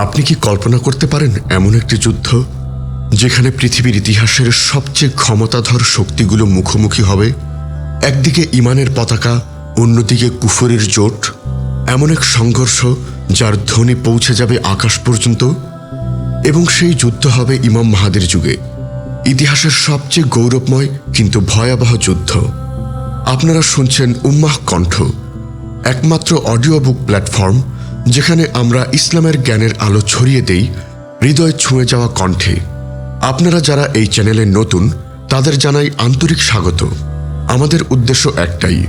আপনি কি কল্পনা করতে পারেন এমন একটি যুদ্ধ, যেখানে পৃথিবীর ইতিহাসের সবচেয়ে ক্ষমতাধর শক্তিগুলো মুখোমুখি হবে? একদিকে ইমানের পতাকা, অন্যদিকে কুফরের জোট। এমন এক সংঘর্ষ যার ধ্বনি পৌঁছে যাবে আকাশ পর্যন্ত। এবং সেই যুদ্ধ হবে ইমাম মাহাদের যুগে। ইতিহাসের সবচেয়ে গৌরবময় কিন্তু ভয়াবহ যুদ্ধ। আপনারা শুনছেন উম্মাহ কণ্ঠ, একমাত্র অডিও বুক প্ল্যাটফর্ম যেখানে আমরা ইসলামের জ্ঞানের আলো ছড়িয়ে দেই, হৃদয় ছুঁয়ে যাওয়া কণ্ঠে। আপনারা যারা এই চ্যানেলে নতুন, তাদের জানাই আন্তরিক স্বাগত। আমাদের উদ্দেশ্য একটাই,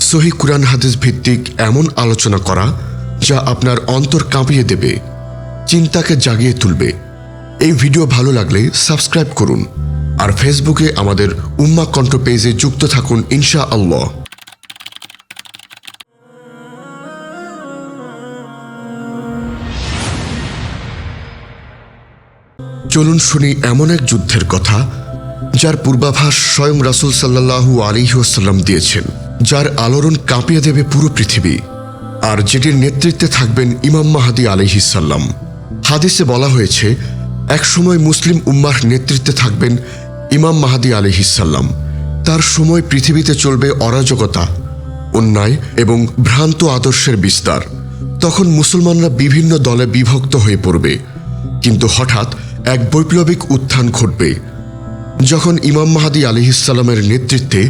সহি কুরআন হাদিস ভিত্তিক এমন আলোচনা করা, যা আপনার অন্তর কাঁপিয়ে দেবে, চিন্তাকে জাগিয়ে তুলবে। এই ভিডিও ভালো লাগলে সাবস্ক্রাইব করুন, আর ফেসবুকে আমাদের উম্মা কণ্ঠ পেজে যুক্ত থাকুন ইনশা আল্লাহ চলুন শুনি এমন এক যুদ্ধের কথা, যার পূর্বাভাস স্বয়ং রাসূল সাল্লাল্লাহু আলিহাসাল্লাম দিয়েছেন, যার আলোড়ন কাঁপিয়ে দেবে পুরো পৃথিবী, আর যেটির নেতৃত্বে থাকবেন ইমাম মাহাদি আলিহিসাল্লাম হাদিসে বলা হয়েছে, একসময় মুসলিম উম্মার নেতৃত্বে থাকবেন ইমাম মাহাদি আলিহিসাল্লাম তার সময় পৃথিবীতে চলবে অরাজকতা, অন্যায় এবং ভ্রান্ত আদর্শের বিস্তার। তখন মুসলমানরা বিভিন্ন দলে বিভক্ত হয়ে পড়বে। কিন্তু হঠাৎ এক বৈপ্লবিক উত্থান ঘটবে, যখন ইমাম মাহাদি আলিহিসাল্লামের নেতৃত্বে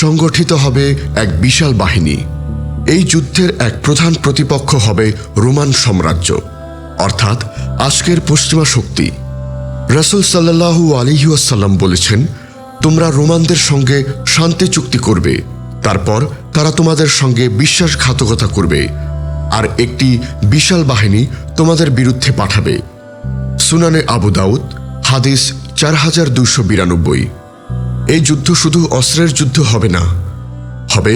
সংগঠিত হবে এক বিশাল বাহিনী। এই যুদ্ধের এক প্রধান প্রতিপক্ষ হবে রোমান সাম্রাজ্য, অর্থাৎ আজকের পশ্চিমা শক্তি। রাসুল সাল্লাহু আলিহাসাল্লাম বলেছেন, তোমরা রোমানদের সঙ্গে শান্তি চুক্তি করবে, তারপর তারা তোমাদের সঙ্গে বিশ্বাসঘাতকতা করবে, আর একটি বিশাল বাহিনী তোমাদের বিরুদ্ধে পাঠাবে। সুনানে আবু দাউদ, হাদিস চার হাজার দুশো বিরানব্বই। এই যুদ্ধ শুধু অস্ত্রের যুদ্ধ হবে না, হবে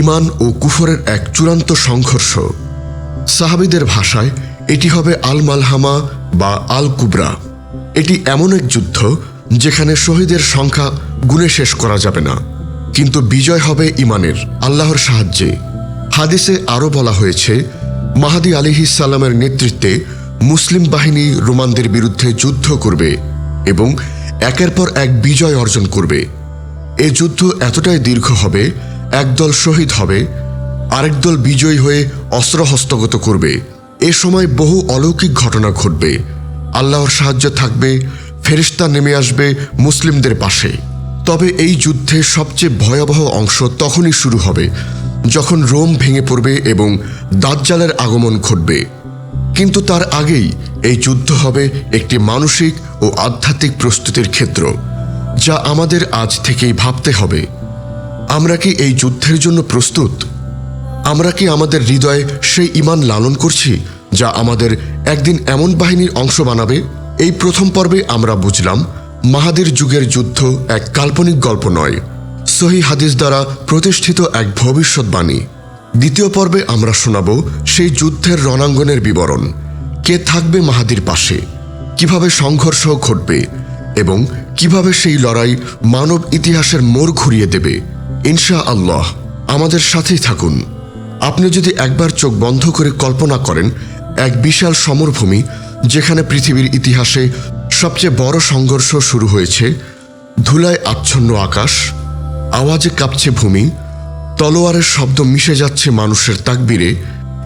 ইমান ও কুফরের এক চূড়ান্ত সংঘর্ষ। সাহাবিদের ভাষায় এটি হবে আল মালহামা বা আল কুবরা এটি এমন এক যুদ্ধ যেখানে শহীদের সংখ্যা গুণে শেষ করা যাবে না, কিন্তু বিজয় হবে ইমানের আল্লাহর সাহায্যে। হাদিসে আরও বলা হয়েছে, মাহাদি আলিহিসাল্লামের নেতৃত্বে মুসলিম বাহিনী রোমানদের বিরুদ্ধে যুদ্ধ করবে এবং একের পর এক বিজয় অর্জন করবে। এ যুদ্ধ এতটাই দীর্ঘ হবে, একদল শহীদ হবে, আরেক দল বিজয়ী হয়ে অস্ত্র হস্তগত করবে। এ সময় বহু অলৌকিক ঘটনা ঘটবে। আল্লাহর সাহায্য থাকবে ফেরিস্তা নেমে আসবে মুসলিমদের পাশে। তবে এই যুদ্ধে সবচেয়ে ভয়াবহ অংশ তখনই শুরু হবে, যখন রোম ভেঙে পড়বে এবং দাজ্জালের আগমন ঘটবে। কিন্তু তার আগেই এই যুদ্ধ হবে একটি মানসিক ও আধ্যাত্মিক প্রস্তুতির ক্ষেত্র, যা আমাদের আজ থেকেই ভাবতে হবে। আমরা কি এই যুদ্ধের জন্য প্রস্তুত? আমরা কি আমাদের হৃদয়ে সেই ইমান লালন করছি, যা আমাদের একদিন এমন বাহিনীর অংশ বানাবে? এই প্রথম পর্বে আমরা বুঝলাম, মাহাদির যুগের যুদ্ধ এক কাল্পনিক গল্প নয়। সহি হাদিস দ্বারা প্রতিষ্ঠিত এক ভবিষ্যৎবাণী। দ্বিতীয় পর্বে আমরা শোনাব সেই যুদ্ধের রণাঙ্গনের বিবরণ। কে থাকবে মাহাদির পাশে? কীভাবে সংঘর্ষ ঘটবে? এবং কীভাবে সেই লড়াই মানব ইতিহাসের মোড় ঘুরিয়ে দেবে? ইনশা আল্লাহ আমাদের সাথেই থাকুন। আপনি যদি একবার চোখ বন্ধ করে কল্পনা করেন, এক বিশাল সমরভূমি যেখানে পৃথিবীর ইতিহাসে সবচেয়ে বড় সংঘর্ষ শুরু হয়েছে, ধুলায় আচ্ছন্ন আকাশ, আওয়াজে কাঁপছে ভূমি তলোয়ারের শব্দ মিশে যাচ্ছে মানুষের তাকবিরে।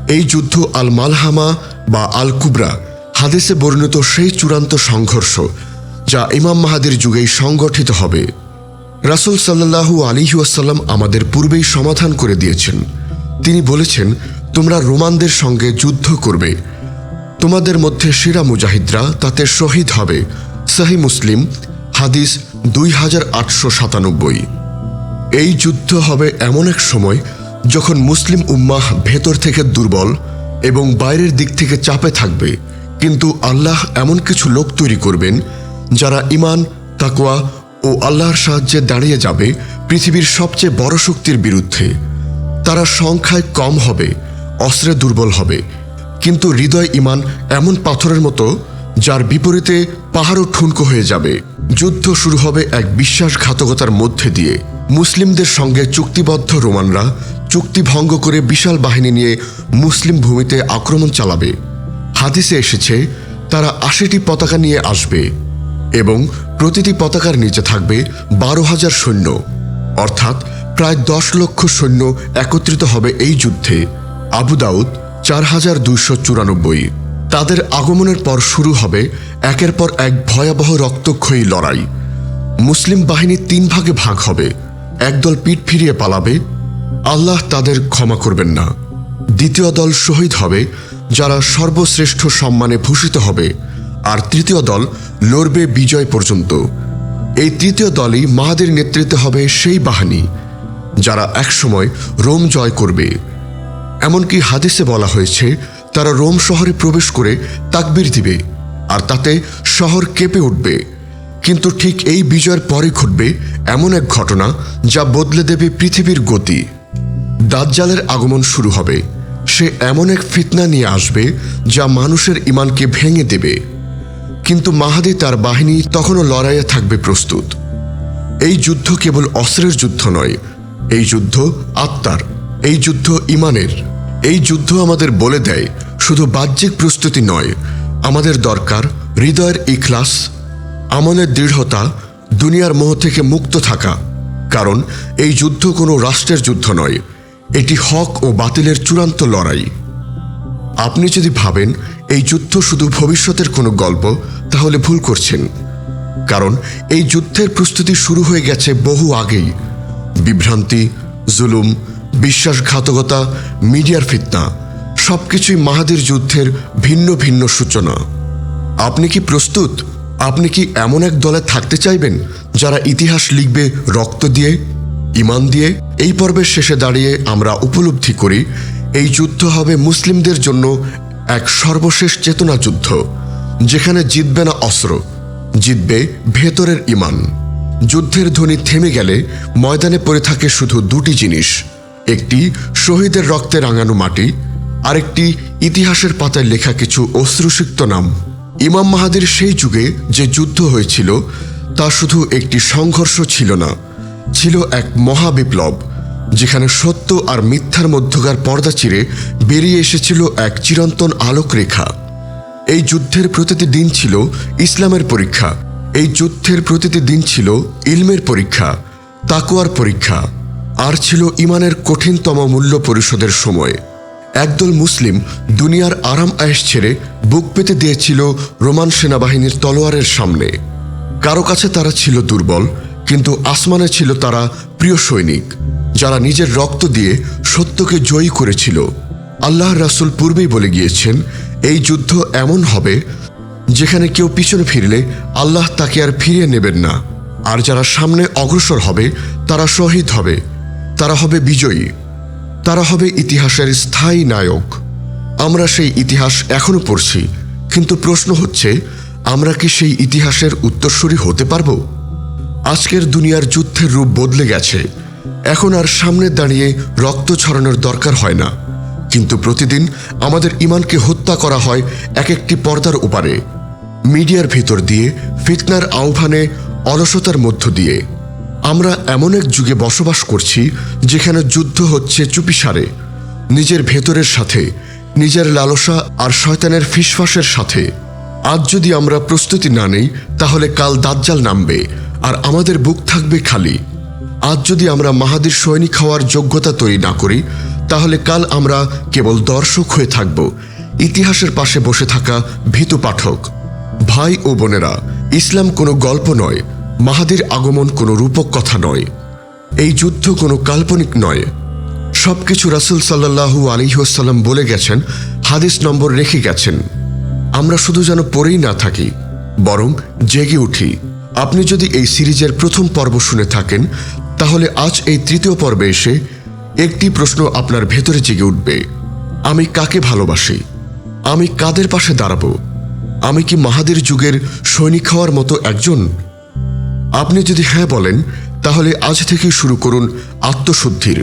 এই যুদ্ধ আল মালহামা বা আল কুবরা হাদিসে বর্ণিত সেই চূড়ান্ত সংঘর্ষ যা ইমাম মাহাদির যুগেই সংগঠিত হবে। রাসুল সাল্লাহু আলিহাসাল্লাম আমাদের পূর্বেই সমাধান করে দিয়েছেন। তিনি বলেছেন, তোমরা রোমানদের সঙ্গে যুদ্ধ করবে। তোমাদের মধ্যে সেরা মুজাহিদরা তাতে শহীদ হবে। সাহি মুসলিম, হাদিস দুই হাজার আটশো সাতানব্বই। এই যুদ্ধ হবে এমন এক সময় যখন মুসলিম উম্মাহ ভেতর থেকে দুর্বল এবং বাইরের দিক থেকে চাপে থাকবে। কিন্তু আল্লাহ এমন কিছু লোক তৈরি করবেন যারা ইমান তাকওয়া ও আল্লাহর সাহায্যে দাঁড়িয়ে যাবে পৃথিবীর সবচেয়ে বড় শক্তির বিরুদ্ধে। তারা সংখ্যায় কম হবে, অস্ত্রে দুর্বল হবে। কিন্তু হৃদয় ইমান এমন পাথরের মতো যার বিপরীতে পাহাড়ও ঠুনকো হয়ে যাবে। যুদ্ধ শুরু হবে এক বিশ্বাসঘাতকতার মধ্যে দিয়ে। মুসলিমদের সঙ্গে চুক্তিবদ্ধ রোমানরা চুক্তি ভঙ্গ করে বিশাল বাহিনী নিয়ে মুসলিম ভূমিতে আক্রমণ চালাবে। হাদিসে এসেছে, তারা আশিটি পতাকা নিয়ে আসবে এবং প্রতিটি পতাকার নিচে থাকবে বারো হাজার সৈন্য। অর্থাৎ প্রায় দশ লক্ষ সৈন্য একত্রিত হবে এই যুদ্ধে। আবু দাউদ চার হাজার দুইশো চুরানব্বই। তাদের আগমনের পর শুরু হবে একের পর এক ভয়াবহ রক্তক্ষয়ী লড়াই। মুসলিম বাহিনী তিন ভাগে ভাগ হবে। একদল পিঠ ফিরিয়ে পালাবে, আল্লাহ তাদের ক্ষমা করবেন না। দ্বিতীয় দল শহীদ হবে, যারা সর্বশ্রেষ্ঠ সম্মানে ভূষিত হবে, আর তৃতীয় দল লড়বে বিজয় পর্যন্ত। এই তৃতীয় দলই মাহাদের নেতৃত্বে হবে সেই বাহিনী, যারা একসময় রোম জয় করবে। এমনকি হাদিসে বলা হয়েছে, তারা রোম শহরে প্রবেশ করে তাকবির দিবে, আর তাতে শহর কেঁপে উঠবে। কিন্তু ঠিক এই বিজয়ের পরে ঘটবে এমন এক ঘটনা যা বদলে দেবে পৃথিবীর গতি। দাজ্জালের আগমন শুরু হবে। সে এমন এক ফিতনা নিয়ে আসবে যা মানুষের ইমানকে ভেঙে দেবে। কিন্তু মাহাদি তার বাহিনী তখনও লড়াইয়ে থাকবে প্রস্তুত। এই যুদ্ধ কেবল অস্ত্রের যুদ্ধ নয়। এই যুদ্ধ আত্মার, এই যুদ্ধ ইমানের এই যুদ্ধ আমাদের বলে দেয়, শুধু বাহ্যিক প্রস্তুতি নয়, আমাদের দরকার হৃদয়ের ইখলাস আমলের দৃঢ়তা দুনিয়ার মোহ থেকে মুক্ত থাকা, কারণ এই যুদ্ধ কোনো রাষ্ট্রের যুদ্ধ নয়, এটি হক ও বাতিলের চূড়ান্ত লড়াই। আপনি যদি ভাবেন এই যুদ্ধ শুধু ভবিষ্যতের কোনো গল্প, তাহলে ভুল করছেন, কারণ এই যুদ্ধের প্রস্তুতি শুরু হয়ে গেছে বহু আগেই। বিভ্রান্তি, জুলুম, বিশ্বাসঘাতকতা, মিডিয়ার ফিতনা, সবকিছুই মাহাদির যুদ্ধের ভিন্ন ভিন্ন সূচনা। আপনি কি প্রস্তুত? আপনি কি এমন এক দলে থাকতে চাইবেন যারা ইতিহাস লিখবে, রক্ত দিয়ে ইমান দিয়ে? এই পর্বের শেষে দাঁড়িয়ে আমরা উপলব্ধি করি, এই যুদ্ধ হবে মুসলিমদের জন্য এক সর্বশেষ চেতনা যুদ্ধ, যেখানে জিতবে না অস্ত্র, জিতবে ভেতরের ইমান যুদ্ধের ধ্বনি থেমে গেলে ময়দানে পড়ে থাকে শুধু দুটি জিনিস, একটি শহীদের রক্তে রাঙানো মাটি, আরেকটি ইতিহাসের পাতায় লেখা কিছু অশ্রুসিক্ত নাম। ইমাম মাহাদির সেই যুগে যে যুদ্ধ হয়েছিল, তা শুধু একটি সংঘর্ষ ছিল না, ছিল এক মহাবিপ্লব, যেখানে সত্য আর মিথ্যার মধ্যকার পর্দা চিরে বেরিয়ে এসেছিল এক চিরন্তন আলোক রেখা এই যুদ্ধের প্রতিটি দিন ছিল ইসলামের পরীক্ষা, এই যুদ্ধের প্রতিটি দিন ছিল ইলমের পরীক্ষা তাকুয়ার পরীক্ষা, আর ছিল ইমানের কঠিনতম মূল্য পরিশোধের সময়। একদল মুসলিম দুনিয়ার আরাম আয়েশ ছেড়ে বুক পেতে দিয়েছিল রোমান সেনাবাহিনীর তলোয়ারের সামনে। কারও কাছে তারা ছিল দুর্বল, কিন্তু আসমানে ছিল তারা প্রিয় সৈনিক, যারা নিজের রক্ত দিয়ে সত্যকে জয়ী করেছিল। আল্লাহ রাসুল পূর্বেই বলে গিয়েছেন, এই যুদ্ধ এমন হবে যেখানে কেউ পিছনে ফিরলে আল্লাহ তাকে আর ফিরিয়ে নেবেন না। আর যারা সামনে অগ্রসর হবে, তারা শহীদ হবে। তারা হবে বিজয়ী। তারা হবে ইতিহাসের স্থায়ী নায়ক। আমরা সেই ইতিহাস এখনও পড়ছি, কিন্তু প্রশ্ন হচ্ছে, আমরা কি সেই ইতিহাসের উত্তরসূরি হতে পারব? আজকের দুনিয়ার যুদ্ধের রূপ বদলে গেছে। এখন আর সামনে দাঁড়িয়ে রক্ত ছড়ানোর দরকার হয় না। কিন্তু প্রতিদিন আমাদের ইমানকে হত্যা করা হয় এক একটি পর্দার উপারে মিডিয়ার ভিতর দিয়ে ফিতনার আহ্বানে অলসতার মধ্য দিয়ে। আমরা এমন এক যুগে বসবাস করছি যেখানে যুদ্ধ হচ্ছে চুপিসারে, নিজের ভেতরের সাথে, নিজের লালসা আর শয়তানের ফিসফাসের সাথে। আজ যদি আমরা প্রস্তুতি না নেই, তাহলে কাল দাজ্জাল নামবে আর আমাদের বুক থাকবে খালি। আজ যদি আমরা মাহাদির সৈনিক হওয়ার যোগ্যতা তৈরি না করি, তাহলে কাল আমরা কেবল দর্শক হয়ে থাকব, ইতিহাসের পাশে বসে থাকা ভীতু পাঠক। ভাই ও বোনেরা, ইসলাম কোনো গল্প নয় মাহাদির আগমন কোনো রূপক কথা নয়। এই যুদ্ধ কোনো কাল্পনিক নয়। সবকিছু রাসুল সাল্লাহু আলিহাসাল্লাম বলে গেছেন, হাদিস নম্বর রেখে গেছেন। আমরা শুধু যেন পড়েই না থাকি, বরং জেগে উঠি। আপনি যদি এই সিরিজের প্রথম পর্ব শুনে থাকেন, তাহলে আজ এই তৃতীয় পর্বে এসে একটি প্রশ্ন আপনার ভেতরে জেগে উঠবে। আমি কাকে ভালোবাসি? আমি কাদের পাশে দাঁড়াবো? আমি কি মাহাদের যুগের সৈনিক হওয়ার মতো একজন? আপনি যদি হ্যাঁ বলেন, তাহলে আজ থেকে শুরু করুন আত্মশুদ্ধির,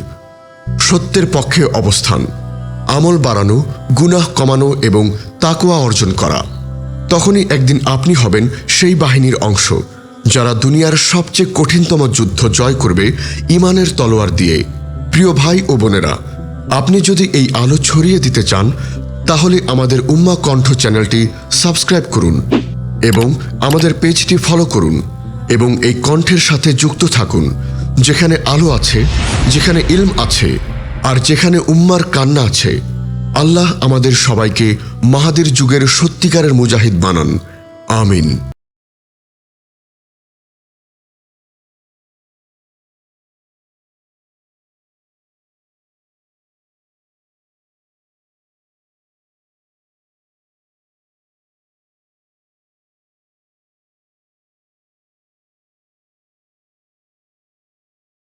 সত্যের পক্ষে অবস্থান, আমল বাড়ানো, গুনাহ কমানো এবং তাকুয়া অর্জন করা। তখনই একদিন আপনি হবেন সেই বাহিনীর অংশ, যারা দুনিয়ার সবচেয়ে কঠিনতম যুদ্ধ জয় করবে ইমানের তলোয়ার দিয়ে। প্রিয় ভাই ও বোনেরা, আপনি যদি এই আলো ছড়িয়ে দিতে চান, তাহলে আমাদের উম্মা কণ্ঠ চ্যানেলটি সাবস্ক্রাইব করুন এবং আমাদের পেজটি ফলো করুন। এবং এই কণ্ঠের সাথে যুক্ত থাকুন, যেখানে আলো আছে, যেখানে ইলম আছে, আর যেখানে উম্মার কান্না আছে। আল্লাহ আমাদের সবাইকে মাহাদের যুগের সত্যিকারের মুজাহিদ বানান। আমিন।